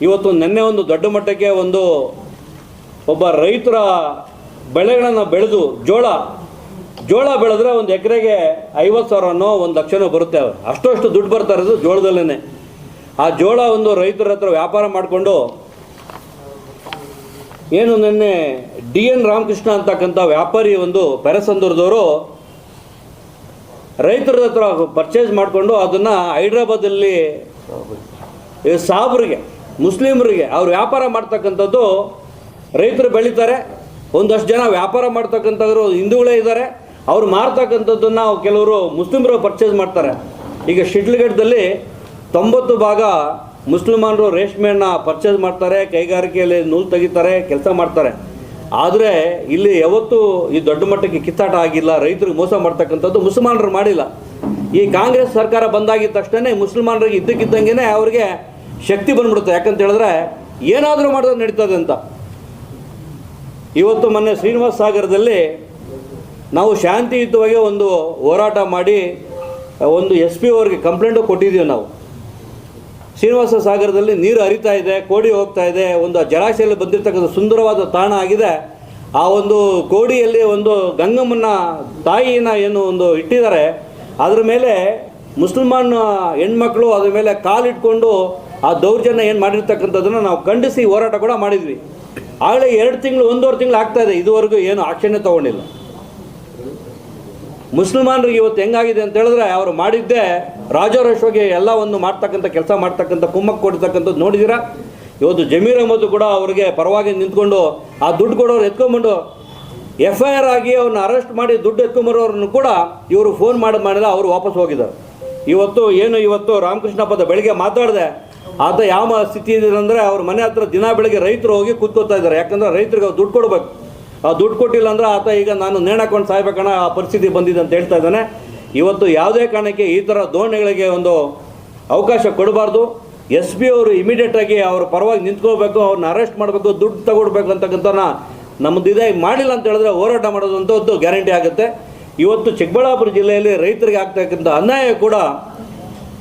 ಇವತ್ತು ನಿನ್ನೆ ಒಂದು ದೊಡ್ಡ ಮಟ್ಟಕ್ಕೆ ಒಂದು ಒಬ್ಬ ರೈತರ ಬೆಳೆಗಳನ್ನು ಬೆಳೆದು ಜೋಳ ಜೋಳ ಬೆಳೆದ್ರೆ ಒಂದು ಎಕರೆಗೆ ಐವತ್ತು ಸಾವಿರನೋ ಒಂದು ಲಕ್ಷನೋ ಬರುತ್ತೆ. ಅಷ್ಟು ದುಡ್ಡು ಬರ್ತಾ ಇರೋದು ಜೋಳದಲ್ಲೇ ಆ ಜೋಳ ಒಂದು ರೈತರ ಹತ್ರ ವ್ಯಾಪಾರ ಮಾಡಿಕೊಂಡು ಏನು ನಿನ್ನೆ ಡಿ ಎನ್ ರಾಮಕೃಷ್ಣ ಅಂತಕ್ಕಂಥ ವ್ಯಾಪಾರಿ ಒಂದು ಪೆರಸಂದೂರದವರು ರೈತರ ಹತ್ರ ಪರ್ಚೇಸ್ ಮಾಡಿಕೊಂಡು ಅದನ್ನು ಹೈದ್ರಾಬಾದಲ್ಲಿ ಸಾಬ್ರಿಗೆ ಮುಸ್ಲಿಮರಿಗೆ ಅವ್ರು ವ್ಯಾಪಾರ ಮಾಡ್ತಕ್ಕಂಥದ್ದು ರೈತರು ಬೆಳೀತಾರೆ, ಒಂದಷ್ಟು ಜನ ವ್ಯಾಪಾರ ಮಾಡ್ತಕ್ಕಂಥವ್ರು ಹಿಂದೂಗಳೇ ಇದ್ದಾರೆ, ಅವ್ರು ಮಾರ್ತಕ್ಕಂಥದ್ದನ್ನು ಕೆಲವರು ಮುಸ್ಲಿಮರು ಪರ್ಚೇಸ್ ಮಾಡ್ತಾರೆ. ಈಗ ಶಿಡ್ಲಘಟ್ಟದಲ್ಲಿ ತೊಂಬತ್ತು ಭಾಗ ಮುಸ್ಲಿಮಾನರು ರೇಷ್ಮೆಯನ್ನು ಪರ್ಚೇಸ್ ಮಾಡ್ತಾರೆ, ಕೈಗಾರಿಕೆಯಲ್ಲಿ ನೂಲು ತೆಗಿತಾರೆ, ಕೆಲಸ ಮಾಡ್ತಾರೆ. ಆದರೆ ಇಲ್ಲಿ ಯಾವತ್ತೂ ಈ ದೊಡ್ಡ ಮಟ್ಟಕ್ಕೆ ಕಿತ್ತಾಟ ಆಗಿಲ್ಲ, ರೈತರಿಗೆ ಮೋಸ ಮಾಡ್ತಕ್ಕಂಥದ್ದು ಮುಸಲ್ಮಾನರು ಮಾಡಿಲ್ಲ. ಈ ಕಾಂಗ್ರೆಸ್ ಸರ್ಕಾರ ಬಂದಾಗಿದ್ದ ತಕ್ಷಣ ಮುಸಲ್ಮಾನರಿಗೆ ಇದ್ದಕ್ಕಿದ್ದಂಗೆ ಅವ್ರಿಗೆ ಶಕ್ತಿ ಬಂದ್ಬಿಡುತ್ತೆ. ಯಾಕಂತ ಹೇಳಿದ್ರೆ ಏನಾದರೂ ಮಾಡಿದ್ರೆ ನಡೀತದೆ ಅಂತ. ಇವತ್ತು ಮೊನ್ನೆ ಶ್ರೀನಿವಾಸ ಸಾಗರದಲ್ಲಿ ನಾವು ಶಾಂತಿಯುತವಾಗಿ ಒಂದು ಹೋರಾಟ ಮಾಡಿ, ಒಂದು ಎಸ್ ಪಿ ಅವ್ರಿಗೆ ಕಂಪ್ಲೇಂಟು ಕೊಟ್ಟಿದ್ದೀವಿ ನಾವು. ಶ್ರೀನಿವಾಸ ಸಾಗರದಲ್ಲಿ ನೀರು ಹರಿತಾ ಇದೆ, ಕೋಡಿ ಹೋಗ್ತಾ ಇದೆ, ಒಂದು ಜಲಾಶಯದಲ್ಲಿ ಬಂದಿರತಕ್ಕಂಥ ಸುಂದರವಾದ ತಾಣ ಆಗಿದೆ. ಆ ಒಂದು ಕೋಡಿಯಲ್ಲಿ ಒಂದು ಗಂಗಮ್ಮನ ತಾಯಿನ ಏನು ಒಂದು ಇಟ್ಟಿದ್ದಾರೆ. ಅದ್ರ ಮೇಲೆ ಮುಸಲ್ಮಾನ್ ಹೆಣ್ಮಕ್ಳು ಅದ್ರ ಮೇಲೆ ಕಾಲಿಟ್ಕೊಂಡು ಆ ದೌರ್ಜನ್ಯ ಏನು ಮಾಡಿರ್ತಕ್ಕಂಥದ್ದನ್ನು ನಾವು ಖಂಡಿಸಿ ಹೋರಾಟ ಕೂಡ ಮಾಡಿದ್ವಿ. ಆಗಲೇ ಎರಡು ತಿಂಗಳು, ಒಂದೂವರೆ ತಿಂಗಳು ಆಗ್ತಾ ಇದೆ. ಇದುವರೆಗೂ ಏನು ಆಕ್ಷನ್ಯ ತಗೊಂಡಿಲ್ಲ. ಮುಸ್ಲ್ಮಾನರಿಗೆ ಇವತ್ತು ಹೆಂಗಾಗಿದೆ ಅಂತ ಹೇಳಿದ್ರೆ ಅವರು ಮಾಡಿದ್ದೇ ರಾಜಾರೋಷವಾಗಿ ಎಲ್ಲ ಒಂದು ಮಾಡ್ತಕ್ಕಂಥ ಕೆಲಸ ಮಾಡ್ತಕ್ಕಂಥ ಕುಮ್ಮಕ್ಕೆ ಕೊಡ್ತಕ್ಕಂಥದ್ದು ನೋಡಿದ್ದೀರಾ ಇವತ್ತು ಜಮೀರ್ ಅಹಮದ್ ಕೂಡ ಅವರಿಗೆ ಪರವಾಗಿ ನಿಂತ್ಕೊಂಡು ಆ ದುಡ್ಡು ಕೊಡೋರು ಎತ್ಕೊಂಡ್ಬಂಡು ಎಫ್ ಐ ಆರ್ ಆಗಿ ಅವ್ರನ್ನ ಅರೆಸ್ಟ್ ಮಾಡಿ ದುಡ್ಡು ಎತ್ಕೊಂಬರೋರನ್ನು ಕೂಡ ಇವರು ಫೋನ್ ಮಾಡಿ ಮಾಡಿದ ಅವರು ವಾಪಸ್ ಹೋಗಿದ್ದಾರೆ. ಇವತ್ತು ಏನು ಇವತ್ತು ರಾಮಕೃಷ್ಣ ಹಬ್ಬದ ಬೆಳಿಗ್ಗೆ ಮಾತಾಡಿದೆ ಆತ ಯಾವ ಸ್ಥಿತಿ ಇದೆ ಅಂದರೆ ಅವ್ರ ಮನೆ ಹತ್ರ ದಿನ ಬೆಳಗ್ಗೆ ರೈತರು ಹೋಗಿ ಕೂತ್ಕೋತಾ ಇದ್ದಾರೆ. ಯಾಕಂದ್ರೆ ರೈತರಿಗೆ ಅವ್ರು ದುಡ್ಡು ಕೊಡ್ಬೇಕು. ಆ ದುಡ್ಡು ಕೊಟ್ಟಿಲ್ಲ ಅಂದ್ರೆ ಆತ ಈಗ ನಾನು ನೇಣಾಕೊಂಡು ಸಾಯ್ಬೇಕಣ್ಣ ಆ ಪರಿಸ್ಥಿತಿ ಬಂದಿದೆ ಅಂತ ಹೇಳ್ತಾ ಇದ್ದಾನೆ. ಇವತ್ತು ಯಾವುದೇ ಕಾರಣಕ್ಕೆ ಈ ಥರ ಧೋರಣೆಗಳಿಗೆ ಒಂದು ಅವಕಾಶ ಕೊಡಬಾರ್ದು. ಎಸ್ ಪಿ ಅವರು ಇಮಿಡಿಯೇಟಾಗಿ ಅವ್ರ ಪರವಾಗಿ ನಿಂತ್ಕೋಬೇಕು ಅವ್ರನ್ನ ಅರೆಸ್ಟ್ ಮಾಡಬೇಕು, ದುಡ್ಡು ತಗೊಡ್ಬೇಕು ಅಂತಕ್ಕಂಥನ ನಮ್ಮದು ಇದೇ ಮಾಡಿಲ್ಲ ಅಂತ ಹೇಳಿದ್ರೆ ಹೋರಾಟ ಮಾಡೋದಂಥದ್ದು ಗ್ಯಾರಂಟಿ ಆಗುತ್ತೆ. ಇವತ್ತು ಚಿಕ್ಕಬಳ್ಳಾಪುರ ಜಿಲ್ಲೆಯಲ್ಲಿ ರೈತರಿಗೆ ಆಗ್ತಕ್ಕಂಥ ಅನ್ಯಾಯ ಕೂಡ